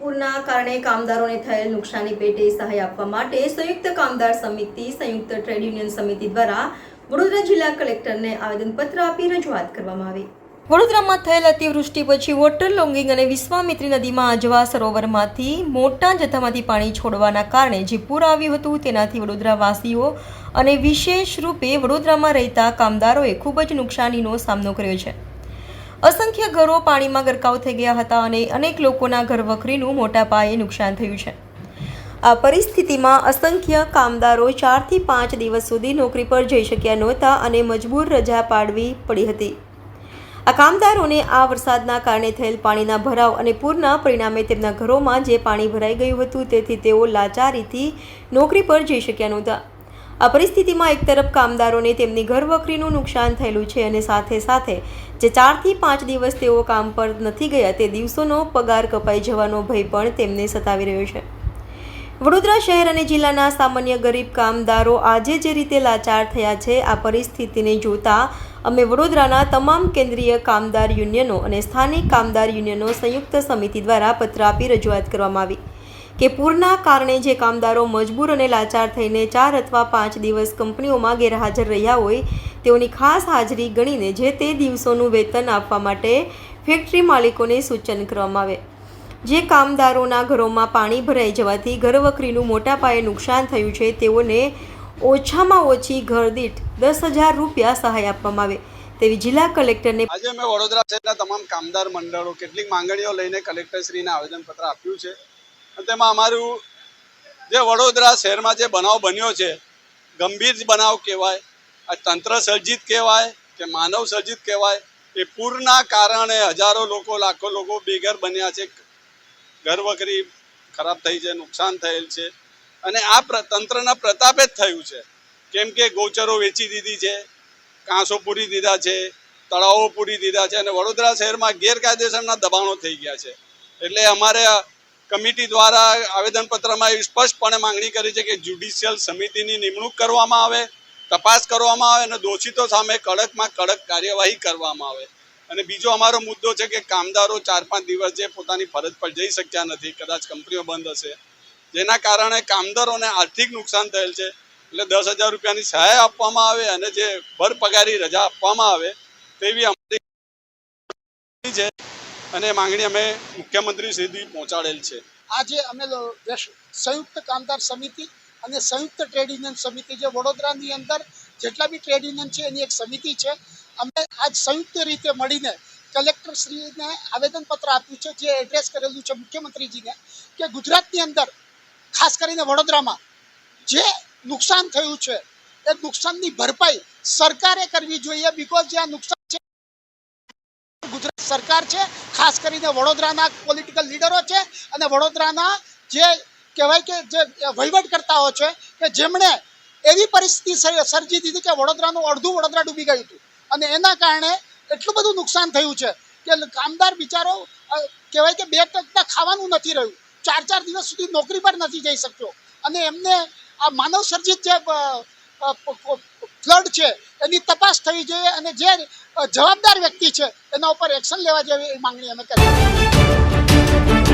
કારણે કામદારોને થયેલ નુકસાની પેટે સહાય આપવા માટે સંયુક્ત કામદાર સમિતિ, સંયુક્ત ટ્રેડ યુનિયન સમિતિ દ્વારા વડોદરા જિલ્લા કલેક્ટરને આવેદનપત્ર આપી રજૂઆત કરવામાં આવી. વડોદરામાં થયેલ અતિવૃષ્ટિ પછી વોટર લોંગિંગ અને વિશ્વામિત્રી નદીમાં આજવા સરોવરમાંથી મોટા જથ્થામાંથી પાણી છોડવાના કારણે જે પૂર આવ્યું હતું તેનાથી વડોદરાવાસીઓ અને વિશેષ રૂપે વડોદરામાં રહેતા કામદારોએ ખૂબ જ નુકસાનીનો સામનો કર્યો છે. અસંખ્ય ઘરો પાણીમાં ગરકાવ થઈ ગયા હતા અને અનેક લોકોના ઘર વખરીનું મોટા પાયે નુકસાન થયું છે. આ પરિસ્થિતિમાં અસંખ્ય કામદારો ચારથી પાંચ દિવસ સુધી નોકરી પર જઈ શક્યા નહોતા અને મજબૂર રજા પાડવી પડી હતી. આ કામદારોને આ વરસાદના કારણે થયેલ પાણીના ભરાવ અને પૂરના પરિણામે તેમના ઘરોમાં જે પાણી ભરાઈ ગયું હતું તેથી તેઓ લાચારીથી નોકરી પર જઈ શક્યા નહોતા. આ પરિસ્થિતિમાં એક તરફ કામદારોને તેમની ઘરવખરીનું નુકસાન થયેલું છે અને સાથે સાથે જે ચારથી પાંચ દિવસ તેઓ કામ પર નથી ગયા તે દિવસોનો પગાર કપાઈ જવાનો ભય પણ તેમને સતાવી રહ્યો છે. વડોદરા શહેર અને જિલ્લાના સામાન્ય ગરીબ કામદારો આજે જે રીતે લાચાર થયા છે, આ પરિસ્થિતિને જોતા અમે વડોદરાના તમામ કેન્દ્રીય કામદાર યુનિયનો અને સ્થાનિક કામદાર યુનિયનો સંયુક્ત સમિતિ દ્વારા પત્ર આપી રજૂઆત કરવામાં આવી. કે પૂરના કારણે જે કામદારો મજબૂર અને લાચાર થઈને ચાર અથવા પાંચ દિવસ કંપનીઓમાં ગેરહાજર રહ્યા હોય, તેઓની ખાસ હાજરી ગણીને જે તે દિવસોનું વેતન આપવા માટે ફેક્ટરી માલિકોને સૂચન કરવામાં આવે. જે કામદારોના ઘરોમાં પાણી ભરાઈ જવાથી ઘરવખરીનું મોટા પાયે નુકસાન થયું છે, તેઓને ઓછામાં ઓછી ઘર દીઠ દસ હજાર રૂપિયા સહાય આપવામાં આવે. તેવી જિલ્લા કલેક્ટરને આજે મેં વડોદરા શહેરના તમામ કામદાર મંડળો કેટલીક માંગણીઓ લઈને કલેક્ટરશ્રીને આવેદનપત્ર આપ્યું છે. તેમાં અમારું જે વડોદરા શહેરમાં જે બનાવ બન્યો છે, ગંભીર બનાવ કહેવાય, આ તંત્ર સર્જિત કહેવાય કે માનવ સર્જિત કહેવાય, એ પૂરના કારણે હજારો લોકો, લાખો લોકો બેઘર બન્યા છે, ઘર વખરી ખરાબ થઈ છે, નુકસાન થયેલ છે. અને આ તંત્રના પ્રતાપે જ થયું છે. કેમ કે ગૌચરો વેચી દીધી છે, કાંસો પૂરી દીધા છે, તળાવો પૂરી દીધા છે અને વડોદરા શહેરમાં ગેરકાયદેસરના દબાણો થઈ ગયા છે. એટલે અમારે કમિટી દ્વારા આવેદનપત્રમાં એવી સ્પષ્ટપણે માંગણી કરી છે કે જ્યુડિશિયલ સમિતિની નિમણૂક કરવામાં આવે, તપાસ કરવામાં આવે અને દોષિતો સામે કડકમાં કડક કાર્યવાહી કરવામાં આવે. અને બીજો અમારો મુદ્દો છે કે કામદારો ચાર પાંચ દિવસ જે પોતાની ફરજ પર જઈ શક્યા નથી, કદાચ કંપનીઓ બંધ હશે. જેના કારણે કામદારોને આર્થિક નુકસાન થયેલ છે. એટલે દસ હજાર રૂપિયાની સહાય આપવામાં આવે અને જે ભર પગારી રજા આપવામાં આવે, તેવી અમારી છે. અને માંગણી અમે મુખ્યમંત્રી સુધી પહોંચાડેલ છે. આજે અમે સંયુક્ત કામદાર સમિતિ અને સંયુક્ત ટ્રેડ યુનિયન સમિતિ જે વડોદરાની અંદર જેટલા બી ટ્રેડ યુનિયન છે એની એક સમિતિ છે. અમે આજ સંયુક્ત રીતે મળીને કલેક્ટરશ્રીને આવેદનપત્ર આપ્યું છે, જે એડ્રેસ કરેલું છે મુખ્યમંત્રીજીને, કે ગુજરાતની અંદર, ખાસ કરીને વડોદરામાં, જે નુકસાન થયું છે, એ નુકસાનની ભરપાઈ સરકારે કરવી જોઈએ બિકોઝ જે આ નુકસાન સરકાર છે, ખાસ કરીને વડોદરાના પોલિટિકલ લીડરો છે અને વડોદરાના જે કહેવાય કે જે વહીવટકર્તાઓ છે કે જેમણે એવી પરિસ્થિતિ સર્જી દીધી કે વડોદરાનું અડધું વડોદરા ડૂબી ગયું હતું. અને એના કારણે એટલું બધું નુકસાન થયું છે કે કામદાર બિચારો કહેવાય કે બે ટકના ખાવાનું નથી રહ્યું. ચાર ચાર દિવસ સુધી નોકરી પર નથી જઈ શક્યો. અને એમને આ માનવ સર્જિત જે ફ્લડ છે, એની તપાસ થવી જોઈએ અને જે જવાબદાર વ્યક્તિ છે, એના ઉપર એક્શન લેવા જેવી માંગણી અમે કરી